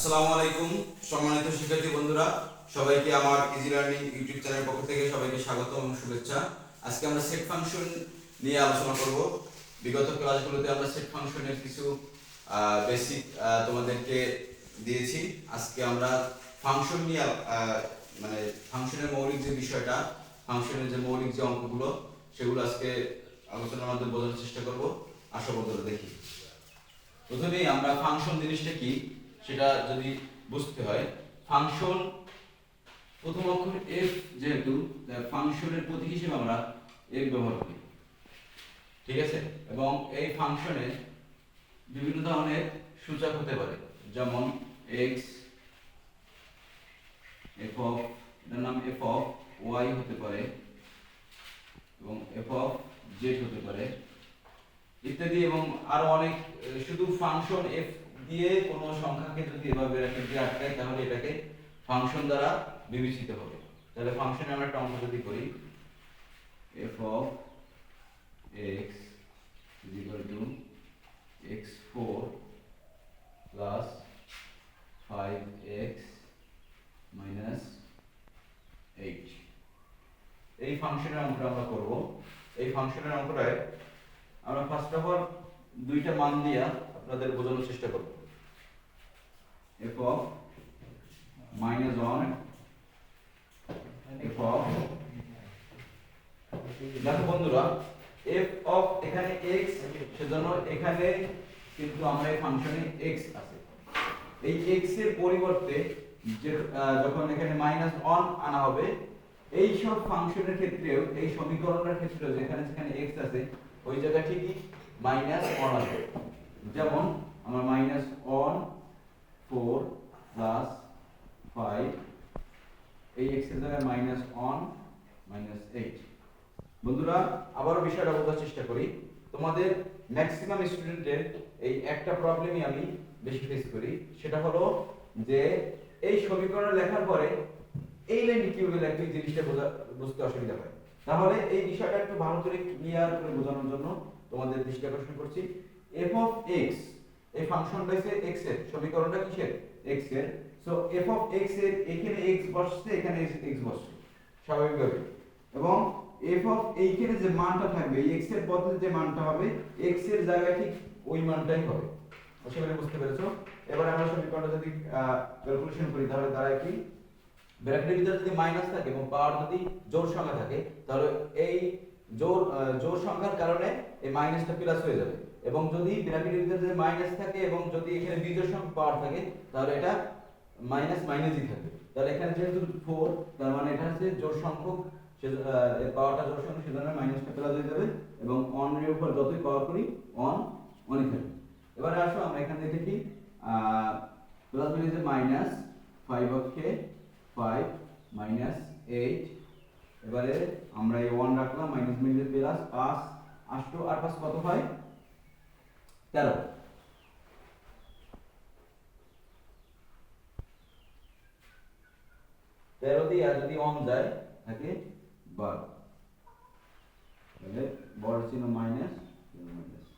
আসসালামু আলাইকুম, সম্মানিত শিক্ষার্থী বন্ধুরা। সবাইকে আমার ইজি লার্নিং ইউটিউব চ্যানেলের পক্ষ থেকে সবাইকে স্বাগত এবং শুভেচ্ছা। আজকে আমরা সেট ফাংশন নিয়ে আলোচনা করব। বিগত ক্লাসগুলোতে আমরা সেট ফাংশনের কিছু বেসিক তোমাদেরকে দিয়েছি। আজকে আমরা ফাংশন নিয়ে মানে ফাংশনের মৌলিক যে বিষয়টা ফাংশনের যে মৌলিক যে অঙ্কগুলো, সেগুলো আজকে আলোচনার মাধ্যমে বোঝানোর চেষ্টা করব। আশা বন্ধুরা দেখি। প্রথমেই আমরা ফাংশন জিনিসটা কি? সেটা যদি বুঝতে হয় ফাংশন প্রথম অক্ষর এফ যেহেতু ফাংশনের প্রতীক হিসেবে আমরা এফ ব্যবহার করি। ঠিক আছে? এবং এই ফাংশনে বিভিন্ন ধরনের সূচক হতে পারে, যেমন এক্স এফ অফ এটার নাম এফ অফ ওয়াই হতে পারে এবং এফ অফ জেড হতে পারে, ইত্যাদি এবং আরও অনেক, শুধু ফাংশন এফ দিয়ে কোনো সংখ্যাকে যদি এভাবে দিয়ে আটকাই, তাহলে এটাকে ফাংশন দ্বারা বিবেচিত হবে। তাহলে ফাংশনে আমরা একটা অঙ্ক যদি করি F of X two X four plus five X minus eight এই ফাংশনের অঙ্কটা আমরা করব। এই ফাংশনের অঙ্কটায় আমরা ফার্স্ট অফ অল দুইটা মান দিয়া আপনাদের বোঝানোর চেষ্টা করব। F of minus one F of দেখো বন্ধুরা এফ অফ এখানে এক্স সেজন্য এখানে কিন্তু আমরা এই ফাংশনে এক্স আছে। এই এক্সের পরিবর্তে যখন এখানে মাইনাস অন আনা হবে, এই সব ফাংশনের ক্ষেত্রেও, এই সমীকরণের ক্ষেত্রেও যেখানে যেখানে এক্স আছে, ওই জায়গায় ঠিকই মাইনাস অন আসবে। যেমন, আমার minus one four plus five এই এক্সের জায়গায় মাইনাস অন মাইনাস এইট বন্ধুরা, আবারও বিষয়টা বোঝার চেষ্টা করি। তোমাদের ম্যাক্সিমাম স্টুডেন্টের এই একটা প্রবলেমই আমি বেশি ফেস করি। সেটা হলো যে, এই সমীকরণ লেখার পরে এই লাইনটি কীভাবে লিখবে জিনিসটা বোঝা, বুঝতে অসুবিধা হয়? তাহলে এই বিষয়টা একটু ভালো করে ক্লিয়ার করে বোঝানোর জন্য তোমাদের দৃষ্টি আকর্ষণ করছি। এফ অফ এক্স এই ফাংশনটা হচ্ছে x এর। সমীকরণটা কিসের? x এর। সো এফ অফ এক্সের এখানে এক্স বসছে, এখানে এক্স বসছে। স্বাভাবিকভাবে। এবং এফ অফ এইখানে যে মানটা থাকবে এক্সের বদলে যে মানটা হবে, x এর জায়গায় ঠিক ওই মানটাই হবে। আশা করি বুঝতে পেরেছ? এবার আমরা সমীকরণটা যদি ক্যালকুলেশন করি, তাহলে দাঁড়ায় কি? ব্র্যাকেটের ভিতরে যদি মাইনাস থাকে এবং পাওয়ার যদি জোর সংখ্যা থাকে, তাহলে এই জোর জোর সংখ্যার কারণে এই মাইনাসটা প্লাস হয়ে যাবে। এবং যদি ব্র্যাকেটের ভিতরে যদি মাইনাস থাকে এবং যদি এখানে বিজোড় সংখ্যা পাওয়ার থাকে, তাহলে এটা মাইনাস মাইনাসই থাকবে। তাহলে এখানে যেহেতু ফোর তার মানে এটা হচ্ছে জোর সংখ্যক পাওয়ারটা জোর সংখ্যক সেজন্য মাইনাসটা প্লাস হয়ে যাবে এবং অন এর উপর যতই পাওয়ার করি অন অনই থাকবে। এবারে আসো, আমরা এখান থেকে দেখি প্লাস মাইনাস মাইনাস ফাইভ অক্ষে ফাইভ মাইনাস এইট এবারে আমরা এই ওয়ান রাখলাম মাইনাস মাইনাস প্লাস পাঁচ আষ্ট আর পাঁচ কত হয়? তেরো। তেরো দিয়ে আর যদি অন যায়, থাকে বারো। তাহলে বড় চিহ্ন মাইনাস মাইনাস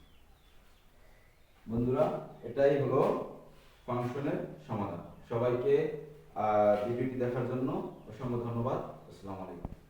বন্ধুরা, এটাই হলো ফাংশনের সমাধান। সবাইকে ভিডিওটি দেখার জন্য অসংখ্য ধন্যবাদ। আসসালামু আলাইকুম।